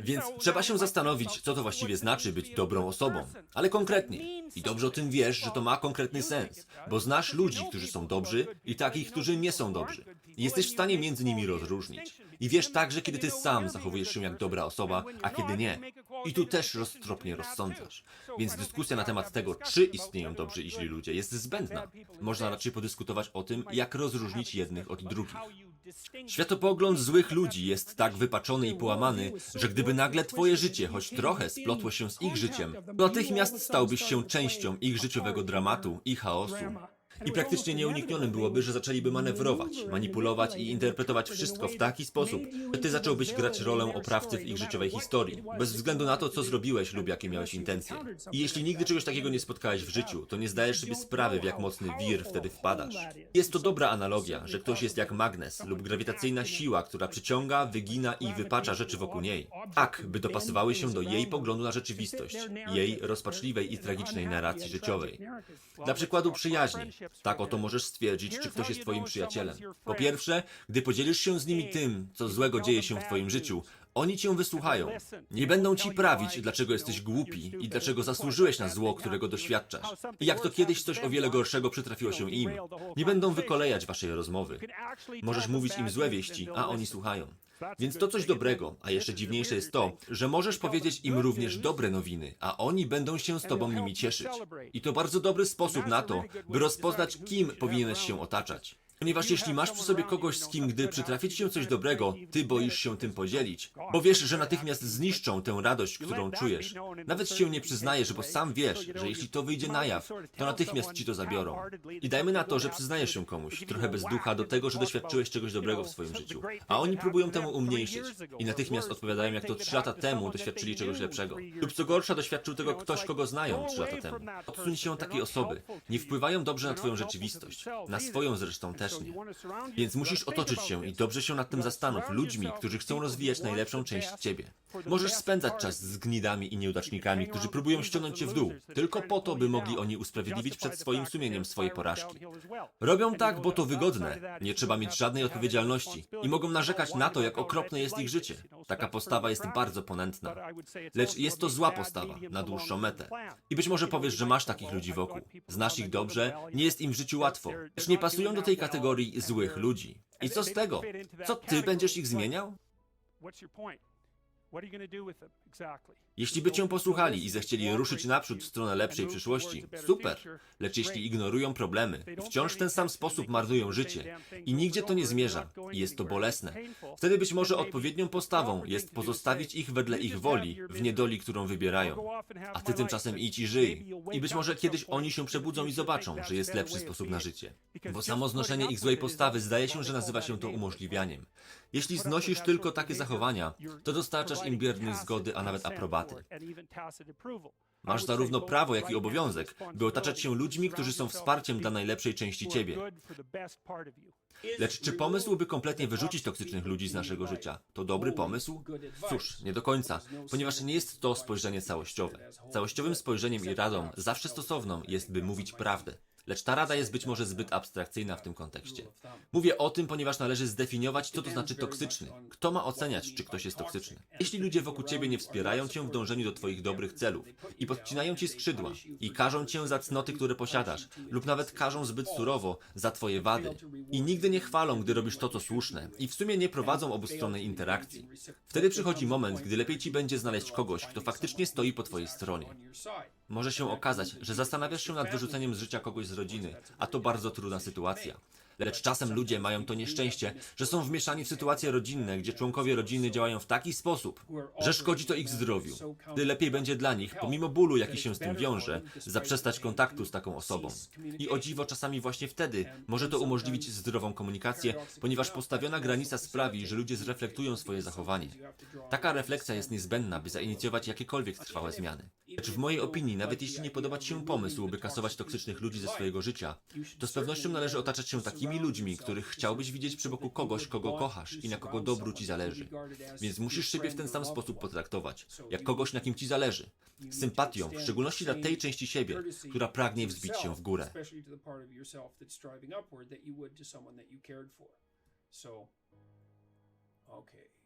Więc trzeba się zastanowić, co to właściwie znaczy być dobrą osobą. Ale konkretnie. I dobrze o tym wiesz, że to ma konkretny sens. Bo znasz ludzi, którzy są dobrzy i takich, którzy nie są dobrzy. I jesteś w stanie między nimi rozróżnić. I wiesz także, kiedy ty sam zachowujesz się jak dobra osoba, a kiedy nie. I tu też roztropnie rozsądzasz. Więc dyskusja na temat tego, czy istnieją dobrzy i źli ludzie, jest zbędna. Można raczej podyskutować o tym, jak rozróżnić jednych od drugich. Światopogląd złych ludzi jest tak wypaczony i połamany, że gdyby nagle twoje życie choć trochę splotło się z ich życiem, natychmiast stałbyś się częścią ich życiowego dramatu i chaosu. I praktycznie nieuniknionym byłoby, że zaczęliby manewrować, manipulować i interpretować wszystko w taki sposób, że ty zacząłbyś grać rolę oprawcy w ich życiowej historii, bez względu na to, co zrobiłeś lub jakie miałeś intencje. I jeśli nigdy czegoś takiego nie spotkałeś w życiu, to nie zdajesz sobie sprawy, w jak mocny wir wtedy wpadasz. Jest to dobra analogia, że ktoś jest jak magnes lub grawitacyjna siła, która przyciąga, wygina i wypacza rzeczy wokół niej. Tak, by dopasowały się do jej poglądu na rzeczywistość, jej rozpaczliwej i tragicznej narracji życiowej. Dla przykładu przyjaźni. Tak oto możesz stwierdzić, czy ktoś jest twoim przyjacielem. Po pierwsze, gdy podzielisz się z nimi tym, co złego dzieje się w twoim życiu, oni cię wysłuchają. Nie będą ci prawić, dlaczego jesteś głupi i dlaczego zasłużyłeś na zło, którego doświadczasz. I jak to kiedyś coś o wiele gorszego przytrafiło się im. Nie będą wykolejać waszej rozmowy. Możesz mówić im złe wieści, a oni słuchają. Więc to coś dobrego, a jeszcze dziwniejsze jest to, że możesz powiedzieć im również dobre nowiny, a oni będą się z tobą nimi cieszyć. I to bardzo dobry sposób na to, by rozpoznać, kim powinieneś się otaczać. Ponieważ jeśli masz przy sobie kogoś, z kim gdy przytrafi ci się coś dobrego, ty boisz się tym podzielić, bo wiesz, że natychmiast zniszczą tę radość, którą czujesz. Nawet się nie przyznajesz, bo sam wiesz, że jeśli to wyjdzie na jaw, to natychmiast ci to zabiorą. I dajmy na to, że przyznajesz się komuś, trochę bez ducha, do tego, że doświadczyłeś czegoś dobrego w swoim życiu. A oni próbują temu umniejszyć. I natychmiast odpowiadają, jak to trzy lata temu doświadczyli czegoś lepszego. Lub co gorsza, doświadczył tego ktoś, kogo znają trzy lata temu. Odsuń się od takiej osoby. Nie wpływają dobrze na twoją rzeczywistość. Na swoją zresztą też Więc musisz otoczyć się i dobrze się nad tym zastanów ludźmi, którzy chcą rozwijać najlepszą część ciebie. Możesz spędzać czas z gnidami i nieudacznikami, którzy próbują ściągnąć cię w dół, tylko po to, by mogli oni usprawiedliwić przed swoim sumieniem swoje porażki. Robią tak, bo to wygodne, nie trzeba mieć żadnej odpowiedzialności i mogą narzekać na to, jak okropne jest ich życie. Taka postawa jest bardzo ponętna. Lecz jest to zła postawa na dłuższą metę. I być może powiesz, że masz takich ludzi wokół. Znasz ich dobrze, nie jest im w życiu łatwo. Lecz nie pasują do tej kategorii złych ludzi. I co z tego? Co ty będziesz ich zmieniał? Jeśli by cię posłuchali i zechcieli ruszyć naprzód w stronę lepszej przyszłości, super. Lecz jeśli ignorują problemy, wciąż w ten sam sposób marnują życie i nigdzie to nie zmierza i jest to bolesne, wtedy być może odpowiednią postawą jest pozostawić ich wedle ich woli w niedoli, którą wybierają. A ty tymczasem idź i żyj. I być może kiedyś oni się przebudzą i zobaczą, że jest lepszy sposób na życie. Bo samo znoszenie ich złej postawy zdaje się, że nazywa się to umożliwianiem. Jeśli znosisz tylko takie zachowania, to dostarczasz im biernej zgody, a nawet aprobaty. Masz zarówno prawo, jak i obowiązek, by otaczać się ludźmi, którzy są wsparciem dla najlepszej części ciebie. Lecz czy pomysł, by kompletnie wyrzucić toksycznych ludzi z naszego życia, to dobry pomysł? Cóż, nie do końca, ponieważ nie jest to spojrzenie całościowe. Całościowym spojrzeniem i radą, zawsze stosowną, jest, by mówić prawdę. Lecz ta rada jest być może zbyt abstrakcyjna w tym kontekście. Mówię o tym, ponieważ należy zdefiniować, co to znaczy toksyczny. Kto ma oceniać, czy ktoś jest toksyczny? Jeśli ludzie wokół ciebie nie wspierają cię w dążeniu do twoich dobrych celów i podcinają ci skrzydła i karzą cię za cnoty, które posiadasz, lub nawet karzą zbyt surowo za twoje wady i nigdy nie chwalą, gdy robisz to, co słuszne i w sumie nie prowadzą obustronnej interakcji, wtedy przychodzi moment, gdy lepiej ci będzie znaleźć kogoś, kto faktycznie stoi po twojej stronie. Może się okazać, że zastanawiasz się nad wyrzuceniem z życia kogoś z rodziny, a to bardzo trudna sytuacja. Lecz czasem ludzie mają to nieszczęście, że są wmieszani w sytuacje rodzinne, gdzie członkowie rodziny działają w taki sposób, że szkodzi to ich zdrowiu. Gdy lepiej będzie dla nich, pomimo bólu, jaki się z tym wiąże, zaprzestać kontaktu z taką osobą. I o dziwo, czasami właśnie wtedy może to umożliwić zdrową komunikację, ponieważ postawiona granica sprawi, że ludzie zreflektują swoje zachowanie. Taka refleksja jest niezbędna, by zainicjować jakiekolwiek trwałe zmiany. Lecz w mojej opinii, nawet jeśli nie podoba Ci się pomysł, by kasować toksycznych ludzi ze swojego życia, to z pewnością należy otaczać się takimi ludźmi, których chciałbyś widzieć przy boku kogoś, kogo kochasz i na kogo dobru Ci zależy. Więc musisz siebie w ten sam sposób potraktować, jak kogoś, na kim Ci zależy. Z sympatią, w szczególności dla tej części siebie, która pragnie wzbić się w górę. Okay.